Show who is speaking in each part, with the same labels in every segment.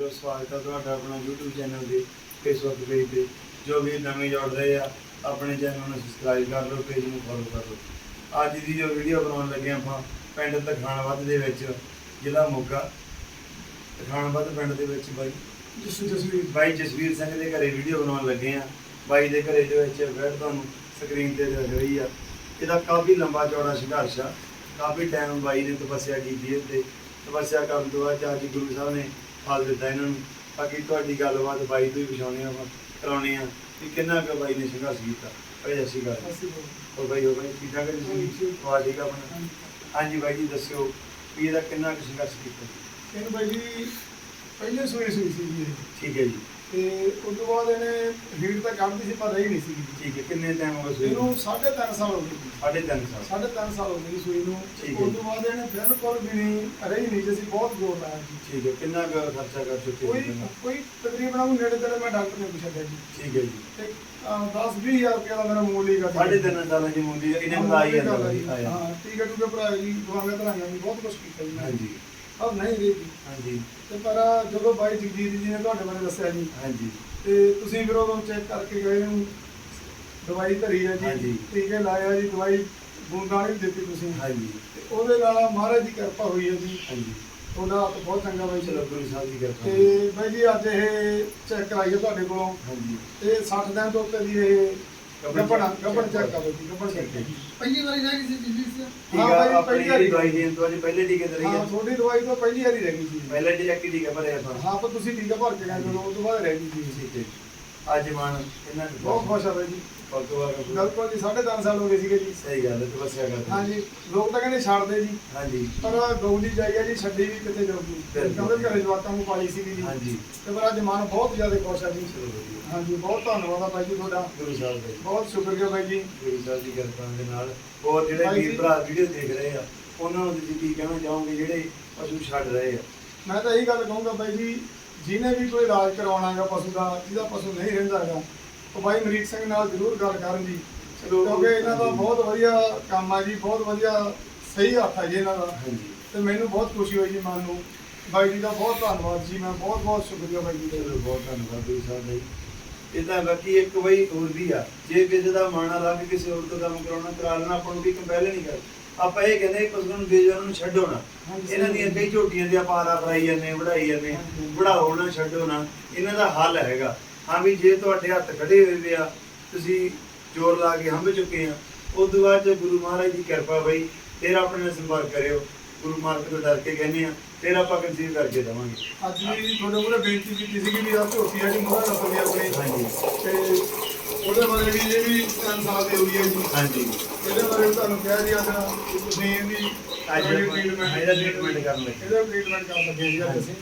Speaker 1: ਵੀਰੋ ਸਵਾਗਤ ਹੈ ਤੁਹਾਡਾ ਆਪਣਾ YouTube ਚੈਨਲ ਤੇ Facebook ਪੇਜ ਤੇ। ਜੋ ਵੀ ਨਵੇਂ ਜੁੜ ਰਹੇ ਆ ਆਪਣੇ ਚੈਨਲ ਨੂੰ ਸਬਸਕ੍ਰਾਈਬ ਕਰ ਲਓ ਪੇਜ ਨੂੰ ਫੋਲੋ ਕਰ ਲਓ। ਅੱਜ ਦੀ ਜੋ ਵੀਡੀਓ ਬਣਾਉਣ ਲੱਗੇ ਆਪਾਂ ਪਿੰਡ ਤਖਾਣਵੱਧ ਦੇ ਵਿੱਚ ਜ਼ਿਲ੍ਹਾ ਮੋਗਾ। ਤਖਾਣਵੱਧ ਪਿੰਡ ਦੇ ਵਿੱਚ ਬਾਈ
Speaker 2: ਜਿਸ ਜਸਵੀਰ।
Speaker 1: ਬਾਈ ਜਸਵੀਰ ਸਿੰਘ ਦੇ ਘਰੇ ਵੀਡੀਓ ਬਣਾਉਣ ਲੱਗੇ ਆ। ਬਾਈ ਦੇ ਘਰੇ ਦੇ ਵਿੱਚ ਬੈਠ ਤੁਹਾਨੂੰ ਸਕਰੀਨ ਤੇ ਦਿਖ ਰਹੀ ਆ। ਇਹਦਾ ਕਾਫੀ ਲੰਬਾ ਚੌੜਾ ਸੰਘਰਸ਼ ਆ। ਕਾਫੀ ਟਾਈਮ ਬਾਈ ਨੇ ਤਪੱਸਿਆ ਕੀਤੀ ਹੈ ਤੇ ਤਪੱਸਿਆ ਕਰਨ ਤੋਂ ਬਾਅਦ ਅੱਜ ਗੁਰੂ ਸਾਹਿਬ ਨੇ ਫਲ ਦਿੱਤਾ ਇਹਨਾਂ ਨੂੰ। ਬਾਕੀ ਤੁਹਾਡੀ ਗੱਲਬਾਤ ਬਾਈ ਤੋਂ ਹੀ ਪਛਾਉਣੀ ਆ ਕਰਾਉਣੀ ਆ ਕਿ ਕਿੰਨਾ ਕੁ ਬਾਈ ਨੇ ਸੰਘਰਸ਼ ਕੀਤਾ। ਭਾਈ
Speaker 2: ਅਸੀਂ
Speaker 1: ਹੋਰ ਬਾਈ ਹੋ ਬਾਈ ਠੀਕ ਠਾਕ ਹੈ ਤੁਸੀਂ? ਵਾਹ ਠੀਕ। ਆਪਣਾ? ਹਾਂਜੀ। ਬਾਈ ਜੀ ਦੱਸਿਓ ਵੀ ਇਹਦਾ ਕਿੰਨਾ ਕੁ ਸੰਘਰਸ਼ ਕੀਤਾ?
Speaker 2: ਇਹਨੂੰ ਬਾਈ ਜੀ ਪਹਿਲੇ ਸੂਈ ਸੀ ਜੀ।
Speaker 1: ਠੀਕ ਹੈ ਜੀ।
Speaker 2: ਤੇ ਉਸ ਤੋਂ ਬਾਅਦ ਇਹਨੇ ਹੀਟ ਤਾਂ ਕੱਢਦੀ ਸੀ ਪਰ ਰਹੀ ਨਹੀਂ ਸੀ
Speaker 1: ਠੀਕ ਹੈ ਕਿੰਨੇ ਟਾਈਮ ਹੋ ਗਿਆ ਸੂਈ
Speaker 2: ਇਹਨੂੰ 3.5 ਸਾਲ ਹੋ ਗਏ ਜੀ।
Speaker 1: ਸਾਢੇ ਤਿੰਨ ਸਾਲ।
Speaker 2: ਸਾਢੇ ਤਿੰਨ ਸਾਲ ਹੋ ਗਏ ਸੂਈ ਨੂੰ।
Speaker 1: ਠੀਕ ਹੈ।
Speaker 2: ਉਸ ਤੋਂ ਬਾਅਦ ਇਹਨੇ ਬਿਲਕੁਲ ਵੀ ਨਹੀਂ ਰਹੀ ਨਹੀਂ ਜੀ ਅਸੀਂ ਬਹੁਤ ਜ਼ੋਰ ਲਾਇਆ ਜੀ।
Speaker 1: ਠੀਕ ਹੈ ਕਿੰਨਾ ਕੁ ਖਰਚਾ ਕਰ ਚੁੱਕੇ ਹੋ
Speaker 2: ਕੋਈ? ਕੋਈ ਤਕਰੀਬਨ ਉਹ ਨੇੜੇ ਤੇੜੇ ਮੈਂ ਡਾਕਟਰ ਨੇ ਪੁੱਛਿਆ ਜੀ।
Speaker 1: ਠੀਕ ਹੈ ਜੀ।
Speaker 2: ਤੇ 10 20000 ਰੁਪਏ ਦਾ ਮੇਰਾ ਮੂਲ ਹੀ
Speaker 1: ਸਾਢੇ ਤਿੰਨ ਸਾਲਾਂ ਦੀ ਮੁੰਡੀ ਇਹਨੇ ਵਧਾਈ ਜਾਂਦਾ ਬਾਈ ਆਇਆ
Speaker 2: ਹਾਂ। ਠੀਕ ਹੈ ਟੂਕੇ ਭਰਾ ਜੀ ਦਵਾਈਆਂ ਧਰਾਈਆਂ ਜੀ ਬਹੁਤ ਕੁਝ ਕੀਤਾ ਜੀ। ਮੈਂ।
Speaker 1: ਹਾਂਜੀ।
Speaker 2: ਪਰ ਨਹੀਂ ਜੀ
Speaker 1: ਹਾਂਜੀ।
Speaker 2: ਤੇ ਪਰ ਜਦੋਂ ਬਾਈ ਜਗਜੀਤ ਜੀ ਨੇ ਤੁਹਾਡੇ ਬਾਰੇ ਦੱਸਿਆ ਜੀ
Speaker 1: ਹਾਂਜੀ।
Speaker 2: ਤੇ ਤੁਸੀਂ ਫਿਰ ਉਦੋਂ ਚੈੱਕ ਕਰਕੇ ਗਏ ਨੂੰ ਦਵਾਈ ਧਰੀ ਹੈ
Speaker 1: ਹਾਂਜੀ।
Speaker 2: ਜੀ ਟੀਕੇ ਲਾਇਆ ਜੀ ਦਵਾਈ ਬੂੰਦਾਂ ਵੀ ਦਿੱਤੀ ਤੁਸੀਂ।
Speaker 1: ਹਾਂਜੀ।
Speaker 2: ਤੇ ਉਹਦੇ ਨਾਲ ਮਹਾਰਾਜ ਦੀ ਕਿਰਪਾ ਹੋਈ ਹੈ ਜੀ।
Speaker 1: ਹਾਂਜੀ।
Speaker 2: ਉਹਦਾ ਹੱਥ ਬਹੁਤ ਚੰਗਾ ਬਾਈ
Speaker 1: ਚਲੋ
Speaker 2: ਚਲੋ
Speaker 1: ਗੁਰੂ ਸਾਹਿਬ ਦੀ ਕਿਰਪਾ।
Speaker 2: ਤੇ ਬਾਈ ਜੀ ਅੱਜ ਇਹ ਚੈੱਕ ਕਰਾਈਏ ਤੁਹਾਡੇ ਕੋਲੋਂ।
Speaker 1: ਹਾਂਜੀ।
Speaker 2: ਇਹ 60 ਦਿਨ ਤੋਂ ਉੱਤੇ ਦੀ ਇਹ ਗੱਬੜ ਗੱਬੜ
Speaker 1: check
Speaker 2: ਚੈੱਕ ਕਰ ਜੀ ਗੱਬੜ ਚੈੱਕ।
Speaker 1: ਠੀਕ ਹੈ ਜੀ।
Speaker 3: ਪਹਿਲੀ ਵਾਰੀ ਰਹਿ ਗਈ ਸੀ ਦਿੱਲੀ ਸੇ।
Speaker 1: ਠੀਕ
Speaker 2: ਹਾਂ
Speaker 1: ਆ
Speaker 2: ਬਾਈ,
Speaker 1: ਆਪਣੀ
Speaker 2: ਪਹਿਲੀ ਵਾਰੀ।
Speaker 1: ਦਵਾਈ ਦੇਣ ਤੋਂ ਅੱਜ ਪਹਿਲੇ ਟੀਕੇ ਤੇ ਰਹੀ
Speaker 2: ਹਾਂ
Speaker 1: ਹੈ
Speaker 2: ਤੁਹਾਡੀ ਦਵਾਈ ਤੋਂ ਪਹਿਲੀ ਵਾਰੀ ਰਹਿ ਗਈ ਜੀ
Speaker 1: ਪਹਿਲੇ ਹੀ ਟੀਕਾ ਭਰਿਆ ਆਪਾਂ।
Speaker 2: ਹਾਂ ਪਰ ਤੁਸੀਂ ਟੀਕਾ ਭਰ ਕੇ ਗਏ ਜਦੋਂ ਉਸ ਤੋਂ ਬਾਅਦ ਰਹਿ ਗਈ ਜੀ
Speaker 1: ਠੀਕ ਹੈ ਜੀ। ਅੱਜ ਮਨ ਇਹਨਾਂ ਨੂੰ
Speaker 2: ਬਹੁਤ ਖੁਸ਼ ਆ ਬਾਈ ਜੀ।
Speaker 1: ਭਗਵਾਨ
Speaker 2: ਬਿਲਕੁਲ ਜੀ 3.5 ਸਾਲ ਹੋ ਗਏ ਸੀਗੇ ਜੀ।
Speaker 1: ਸਹੀ ਗੱਲ ਹੈ ਤਪੱਸਿਆ ਕਰਦੇ
Speaker 2: ਹਾਂਜੀ ਲੋਕ ਤਾਂ ਕਹਿੰਦੇ ਛੱਡ ਦੇ ਜੀ।
Speaker 1: ਹਾਂਜੀ।
Speaker 2: ਪਰ ਗਊ ਦੀ ਜਾਇਗਾ ਜੀ ਛੱਡੀ ਵੀ ਕਿਤੇ ਜਾਊਗੀ।
Speaker 1: ਬਿਲਕੁਲ।
Speaker 2: ਕਹਿੰਦੇ ਘਰੇ ਜਵਾਕਾਂ ਨੂੰ ਪਾਲੀ ਸੀਗੀ ਜੀ।
Speaker 1: ਹਾਂਜੀ।
Speaker 2: ਤੇ ਪਰ ਅੱਜ ਮਨ ਬਹੁਤ ਜ਼ਿਆਦਾ ਖੁਸ਼ ਆ ਜੀ।
Speaker 1: ਚਲੋ ਵਧੀਆ।
Speaker 2: ਹਾਂਜੀ ਬਹੁਤ ਧੰਨਵਾਦ ਆ ਬਾਈ ਜੀ ਤੁਹਾਡਾ।
Speaker 1: ਗੁਰੂ ਸਾਹਿਬ ਦਾ ਜੀ।
Speaker 2: ਬਹੁਤ ਸ਼ੁਕਰੀਆ ਬਾਈ ਜੀ।
Speaker 1: ਗੁਰੂ ਸਾਹਿਬ ਦੀ ਕਿਰਪਾ ਦੇ ਨਾਲ ਹੋਰ ਜਿਹੜੇ
Speaker 2: ਭਾਈ
Speaker 1: ਵੀਰ
Speaker 2: ਜੀ-
Speaker 1: ਭਰਾ ਵੀਡੀਓ ਦੇਖ ਰਹੇ ਆ ਉਹਨਾਂ ਨੂੰ ਤੁਸੀਂ ਕੀ ਕਹਿਣਾ ਚਾਹੋਗੇ ਜਿਹੜੇ ਪਸ਼ੂ ਛੱਡ ਰਹੇ ਆ?
Speaker 2: ਮੈਂ ਤਾਂ ਇਹੀ ਗੱਲ ਕਹੂੰਗਾ ਬਾਈ ਜੀ ਜਿਹਨੇ ਵੀ ਕੋਈ ਇਲਾਜ ਕਰਵਾਉਣਾ ਹੈਗਾ ਪਸ਼ੂ ਦਾ ਜਿਹਦਾ ਪਸ਼ੂ ਨਹੀਂ ਰਹਿੰਦਾ ਹੈਗਾ ਉਹ ਬਾਈ ਮਰੀਕ ਸਿੰਘ ਨਾਲ ਜ਼ਰੂਰ ਗੱਲ ਕਰਨ ਜੀ ਕਿਉਂਕਿ ਇਹਨਾਂ ਦਾ ਬਹੁਤ ਵਧੀਆ ਕੰਮ ਆ ਜੀ ਬਹੁਤ ਵਧੀਆ ਸਹੀ ਹੱਥ ਆ ਜੀ ਇਹਨਾਂ ਦਾ। ਤੇ ਮੈਨੂੰ ਬਹੁਤ ਖੁਸ਼ੀ ਹੋਈ ਜੀ ਮਨ ਨੂੰ। ਬਾਈ ਜੀ ਦਾ ਬਹੁਤ ਧੰਨਵਾਦ ਜੀ ਮੈਂ ਬਹੁਤ ਬਹੁਤ ਸ਼ੁਕਰੀਆ ਬਾਈ ਜੀ ਦਾ।
Speaker 1: ਬਹੁਤ ਧੰਨਵਾਦ ਗੁਰੂ ਸਾਹਿਬ ਜੀ ਇਹ ਤਾਂ ਬਾਕੀ ਇੱਕ ਵਈ ਹੋਰ ਵੀ ਆ। ਜੇ ਕਿਸੇ ਦਾ ਆ ਰੱਬ ਕਿਸੇ ਹੋਰ ਤੋਂ ਕੰਮ ਕਰਾਉਣਾ ਕਰਾ ਲੈਣਾ ਆਪਾਂ ਨੂੰ ਵੀ ਕੰਪੈਲ ਨਹੀਂ ਕਰ ਆਪਾਂ ਇਹ ਕਹਿੰਦੇ ਪਸ਼ੂ ਨੂੰ ਬੇਜਾਨ ਨੂੰ ਛੱਡੋ ਨਾ। ਇਹਨਾਂ ਦੀਆਂ ਕਈ ਝੋਟੀਆਂ ਦੇ ਆਪਾਂ ਆਰਾ ਫਰਾਈ ਜਾਂਦੇ ਵਢਾਈ ਜਾਂਦੇ। ਵਢਾਓ ਨਾ ਛੱਡੋ ਨਾ ਇਹਨਾਂ ਦਾ ਹੱਲ ਹੈਗਾ ਹਾਂ ਵੀ ਜੇ ਤੁਹਾਡੇ ਹੱਥ ਖੜੇ ਹੋਏ ਵੇ ਆ ਤੁਸੀਂ ਜ਼ੋਰ ਲਾ ਕੇ ਹੰਭ ਚੁੱਕੇ ਆ ਉਸ ਤੋਂ ਬਾਅਦ 'ਚ ਗੁਰੂ ਮਹਾਰਾਜ ਦੀ ਕਿਰਪਾ ਬਈ ਫਿਰ ਆਪਣੇ ਨਾਲ ਸੰਪਰਕ ਕਰਿਓ ਗੁਰੂ ਮਾਰਗ ਤੋਂ ਡਰ ਕੇ ਕਹਿੰਦੇ ਆ ਫਿਰ ਆਪਾਂ ਕਨਸੀਵ ਕਰਕੇ ਦਵਾਂਗੇ
Speaker 2: ਅੱਜ ਵੀ ਤੁਹਾਡੇ ਕੋਲ ਬੇਨਤੀ ਕੀਤੀ ਸੀਗੀ ਵੀ ਆ ਝੋਟੀ ਆ ਜੀ ਮੋਹਰਾ ਨਸਲ ਦੀ ਆਪਣੀ
Speaker 1: ਹਾਂਜੀ।
Speaker 2: ਤੇ ਉਹਦੇ ਬਾਰੇ ਵੀ ਇਹ ਵੀ ਤਿੰਨ ਸਾਲ ਦੀ ਹੋਈ ਹੈ ਜੀ।
Speaker 1: ਹਾਂਜੀ।
Speaker 2: ਇਹਦੇ ਬਾਰੇ ਵੀ ਤੁਹਾਨੂੰ ਕਿਹਾ ਜੀ ਅੱਜ ਤੁਸੀਂ ਇਹਦੀ
Speaker 1: ਅੱਜ ਇਹਦਾ treatment ਕਰਨ ਲੱਗੇ।
Speaker 2: ਇਹਦਾ ਟ੍ਰੀਟਮੈਂਟ ਕਰਨ ਲੱਗੇ ਜੀ ਅਸੀਂ।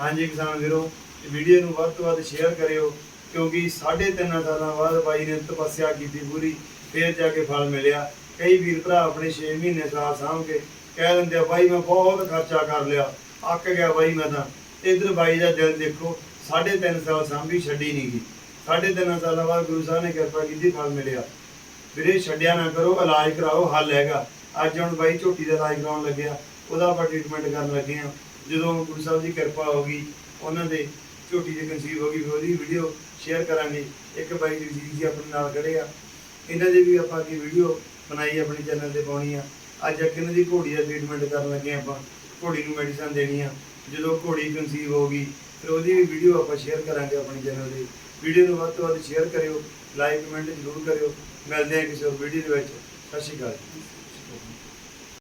Speaker 1: ਹਾਂਜੀ ਕਿਸਾਨ ਵੀਰੋ ਇਹ ਵੀਡੀਓ ਨੂੰ ਵੱਧ ਤੋਂ ਵੱਧ ਸ਼ੇਅਰ ਕਰਿਓ ਕਿਉਂਕਿ ਸਾਢੇ ਤਿੰਨ ਸਾਲਾਂ ਬਾਅਦ ਬਾਈ ਨੇ ਤਪੱਸਿਆ ਕੀਤੀ ਪੂਰੀ ਫੇਰ ਜਾ ਕੇ ਫਲ ਮਿਲਿਆ। ਕਈ ਵੀਰ ਭਰਾ ਆਪਣੇ 6 ਮਹੀਨੇ ਸਾਲ ਸਾਂਭ ਕੇ ਕਹਿ ਦਿੰਦੇ ਆ ਬਾਈ ਮੈਂ ਬਹੁਤ ਖਰਚਾ ਕਰ ਲਿਆ ਅੱਕ ਗਿਆ ਬਾਈ ਮੈਂ ਤਾਂ। ਇਧਰ ਬਾਈ ਦਾ ਦਿਲ ਦੇਖੋ ਸਾਢੇ ਤਿੰਨ ਸਾਲ ਸਾਂਭੀ ਛੱਡੀ ਨਹੀਂ ਗਈ। ਸਾਢੇ ਤਿੰਨ ਸਾਲਾਂ ਬਾਅਦ ਗੁਰੂ ਸਾਹਿਬ ਨੇ ਕਿਰਪਾ ਕੀਤੀ, ਫਲ ਮਿਲਿਆ। ਵੀਰੇ, ਛੱਡਿਆ ਨਾ ਕਰੋ, ਇਲਾਜ ਕਰਾਓ, ਹੱਲ ਹੈਗਾ। ਅੱਜ ਹੁਣ ਬਾਈ ਝੋਟੀ ਦਾ ਇਲਾਜ ਕਰਾਉਣ ਲੱਗਿਆ, ਉਹਦਾ ਆਪਾਂ ਟ੍ਰੀਟਮੈਂਟ ਕਰਨ ਲੱਗੇ ਆ ਜਦੋਂ ਗੁਰੂ ਸਾਹਿਬ ਦੀ ਕਿਰਪਾ ਹੋ ਗਈ, ਉਹਨਾਂ ਦੇ ਝੋਟੀ ਦੇ ਕਨਸੀਵ ਹੋ ਗਈ ਉਹਦੀ ਵੀਡੀਓ ਸ਼ੇਅਰ ਕਰਾਂਗੇ। ਇੱਕ ਬਾਈ ਜੀ ਜੀ ਆਪਣੇ ਨਾਲ ਖੜੇ ਆ। ਇਹਨਾਂ ਦੇ ਵੀ ਆਪਾਂ ਕੀ ਵੀਡੀਓ ਬਣਾਈ, ਆਪਣੇ ਚੈਨਲ ਤੇ ਪਾਉਣੀ ਆ। ਅੱਜ ਇੱਕ ਇਹਨਾਂ ਦੀ ਘੋੜੀ ਦਾ ਟ੍ਰੀਟਮੈਂਟ ਕਰਨ ਲੱਗੇ ਆਪਾਂ। ਘੋੜੀ ਨੂੰ ਮੈਡੀਸਨ ਦੇਣੀ ਆ। ਜਦੋਂ ਘੋੜੀ ਕਨਸੀਵ ਗਈ ਫਿਰ ਉਹਦੀ ਵੀ ਵੀਡੀਓ ਆਪਾਂ ਸ਼ੇਅਰ ਕਰਾਂਗੇ ਆਪਣੇ ਚੈਨਲ ਤੇ ਵੀਡੀਓ ਨੂੰ ਵੱਧ ਤੋਂ ਵੱਧ ਸ਼ੇਅਰ ਕਰਿਓ ਲਾਈਕ ਕਮੈਂਟ ਜ਼ਰੂਰ ਕਰਿਓ। ਮਿਲਦੇ ਹਾਂ ਕਿਸੇ ਹੋਰ ਵੀਡੀਓ ਦੇ ਵਿੱਚ। ਸਤਿ ਸ਼੍ਰੀ ਅਕਾਲ।